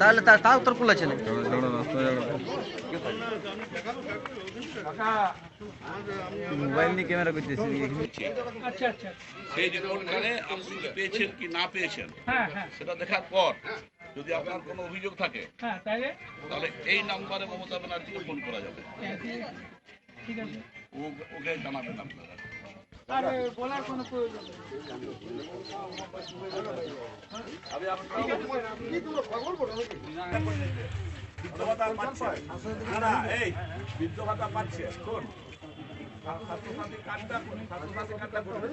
তাহলে তা- তাও তোর না মোবাইল নিয়ে ক্যামেরা করতেছি আচ্ছা আচ্ছা। সেই রিপোর্টখানে আপনি পেয়েছেন কি না পেয়েছেন হ্যাঁ হ্যাঁ। সেটা দেখার পর যদি আপনার কোনো অভিযোগ থাকে হ্যাঁ তাহলে? এই নাম্বারে মমতা ব্যানার্জিকে ফোন করা যাবে। ওকে জানাবেন আপনারা। বলার কোনো প্রয়োজন নেই। না না এই বৃদ্ধ ভাতা পাচ্ছে কোন স্বাস্থ্যসাথী কার্ডটা স্বাস্থ্যসাথী কার্ডটা করবেন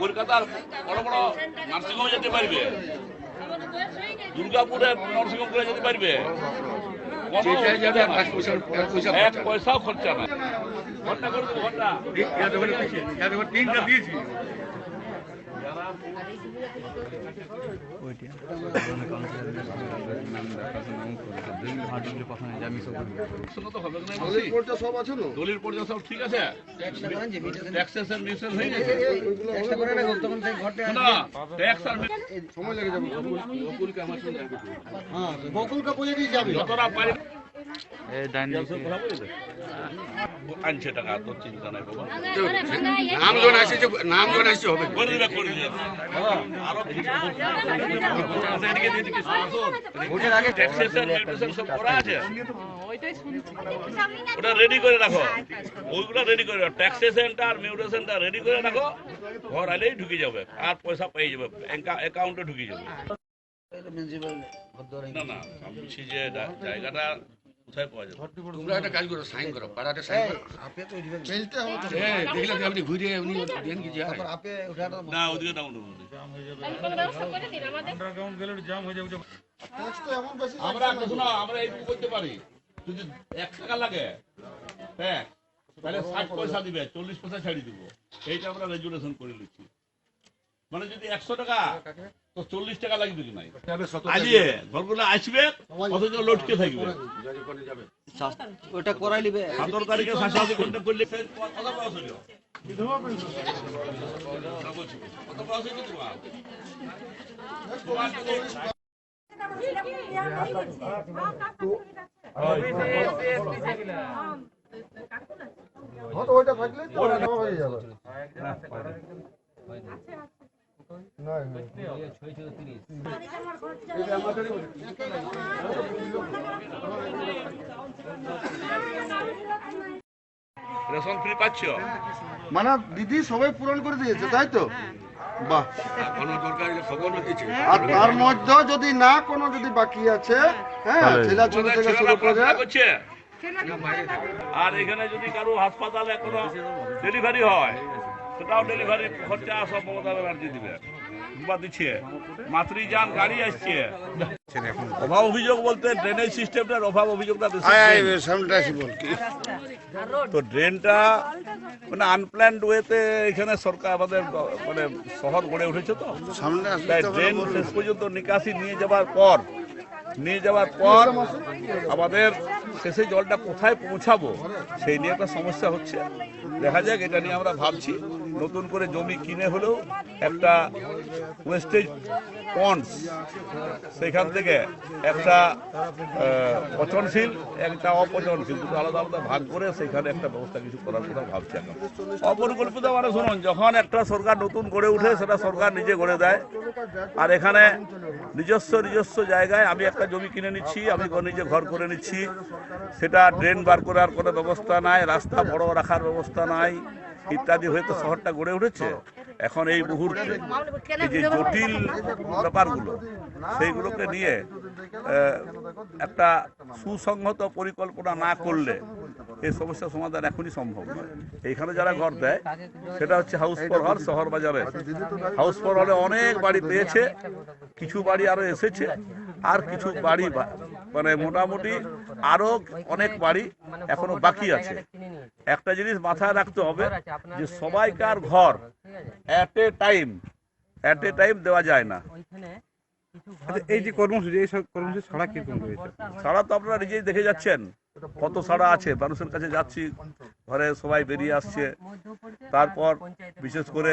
কলকাতার বড় বড় নার্সিংহোম যেতে পারবে দুর্গাপুরে নার্সিংহোম করে যেতে পারবে। এক পয়সাও খরচা নাই ঘণ্টা করে দেবো ঘণ্টা শোনো তো হবে না বলছি। দলিল পর্যা সব হয়ে হ্যাঁ বকুলকে বলে দিয়ে যাবে যতটা পারি আনছে টাকা তোর চিন্তা নাই বাবা। নাম জন আসছে নাম জন আসছে হবে। করে দিবে করে দিবে আরও এদিকে এদিকে ভোটের আগে ট্যাক্সেশন মিউটেশন সব করা আছে? ওটা রেডি করে রাখো। ওইগুলো রেডি করে রাখো। ট্যাক্সেশনটা আর মিউটেশনটা রেডি করে রাখো। ঘর আলেই ঢুকে যাবে। আর পয়সা পেয়ে যাবে। অ্যাকাউন্টে ঢুকে যাবে। না না আমি যে জায়গাটা কোথায় পাওয়া যাবে? তোমরা একটা কাজ করো সাইন করো পাড়াতে সাইন করো। হ্যাঁ দেখলাম আপনি ঘুরে আপনি দেন কি যায় আপে উঠাটা না ওদিকে ডাউন আমরা শোনো আমরা এইটুকু করতে পারি। যদি এক টাকা লাগে হ্যাঁ তাহলে ষাট পয়সা দিবে চল্লিশ পয়সা ছাড়ি দিব। এইটা আমরা রেজুলেশন করে নিচ্ছি মানে যদি একশো টাকা তো চল্লিশ টাকা লাগবে কি নাই? আলিয়ে ঘরগুলো আসবে অথচ লটকে থাকবে। ওটা করাই নিবে। সতেরো তারিখে শাসনাদি ঘণ্টা করলে কত বয়স হয়েছে তোমার তোমার যদি- রেশন ফ্রি পাচ্ছ? মানে দিদি সবাই পূরণ করে দিয়েছে তাই তো? বাহ। আর তার মধ্যে যদি না কোনো যদি বাকি আছে হ্যাঁ ছেলা ছোট থেকে শুরু করে আর এখানে যদি কারও হাসপাতালে কোনো ডেলিভারি হয় সেটাও ডেলিভারি খরচা সব মমতা ব্যানার্জি দিবে। মাতৃযান গাড়ি আসছে। অভাব অভিযোগ বলতে ড্রেনেজ সিস্টেমটার অভাব অভিযোগটা তো ড্রেনটা মানে আনপ্ল্যান্ড ওয়েতে এখানে সরকার আমাদের মানে শহর গড়ে উঠেছে তো। ড্রেন শেষ পর্যন্ত নিকাশি নিয়ে যাবার পর নিয়ে যাওয়ার পর আমাদের শেষে জলটা কোথায় পৌঁছাবো, সেই নিয়ে একটা সমস্যা হচ্ছে। দেখা যাক, এটা নিয়ে আমরা ভাবছি। নতুন করে জমি কিনে হলেও একটা ওয়েস্টেজ পন্ডস সেখান থেকে একটা পচনশীল, একটা অপচনশীল, দুটো আলাদা আলাদা ভাগ করে সেখানে একটা ব্যবস্থা কিছু করার কথা ভাবছি এখন অপরিকল্পিত মানে শুনুন, যখন একটা সরকার নতুন গড়ে উঠে সেটা সরকার নিজে গড়ে দেয়। আর এখানে নিজস্ব নিজস্ব জায়গায় আমি একটা জমি কিনে নিচ্ছি, আমি নিজে ঘর করে নিচ্ছি। সেটা ড্রেন বার করার কোনো ব্যবস্থা নাই, রাস্তা বড় রাখার ব্যবস্থা নাই, ইত্যাদি হয়ে তো শহরটা গড়ে উঠেছে। এখন এই মুহূর্তে এই যে জটিল ব্যাপারগুলো, সেইগুলোকে নিয়ে একটা সুসংহত পরিকল্পনা না করলে এই সমস্যার সমাধান এখনই সম্ভব নয়। এইখানে যারা ঘর দেয়, সেটা হচ্ছে হাউস ফর হল শহর বাজারে হাউস ফর হলে অনেক বাড়ি পেয়েছে, কিছু বাড়ি আরও এসেছে। আর কিছু বাড়ি মানে মোটামুটি আরও অনেক বাড়ি এখনও বাকি আছে। একটা জিনিস মাথায় রাখতে হবে যে সবাইকার ঘর at a time at a time দেওয়া যায় না। এই যে কর্মসূচি এই কর্মসূচি ছাড়া কীরকম রয়েছে সারা তো আপনারা নিজেই দেখে যাচ্ছেন। কত সারা আছে? মানুষের কাছে যাচ্ছি ঘরে সবাই বেরিয়ে আসছে। তারপর বিশেষ করে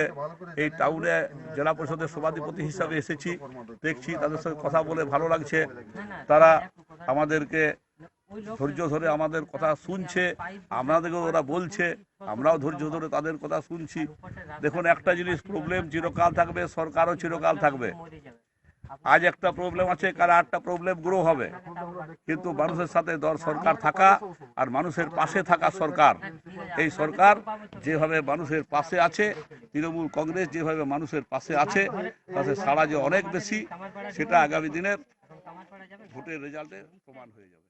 এই টাউনে জেলা পরিষদের সভাধিপতি হিসাবে এসেছি। দেখছি তাদের সঙ্গে কথা বলে ভালো লাগছে। তারা আমাদেরকে ধৈর্য ধরে আমাদের কথা শুনছে। আমাদেরকেও ওরা বলছে। আমরাও ধৈর্য ধরে তাদের কথা শুনছি। দেখুন একটা জিনিস প্রবলেম চিরকাল থাকবে সরকারও চিরকাল থাকবে। আজ একটা প্রবলেম আছে, কাল আটটা প্রবলেম গ্রো হবে। কিন্তু মানুষের সাথে দর সরকার থাকা আর মানুষের পাশে থাকা সরকার। এই সরকার যেভাবে মানুষের পাশে আছে, তৃণমূল কংগ্রেস যেভাবে মানুষের পাশে আছে, তাতে সারা যে অনেক বেশি, সেটা আগামী দিনের ভোটের রেজাল্টে প্রমাণ হয়ে যাবে।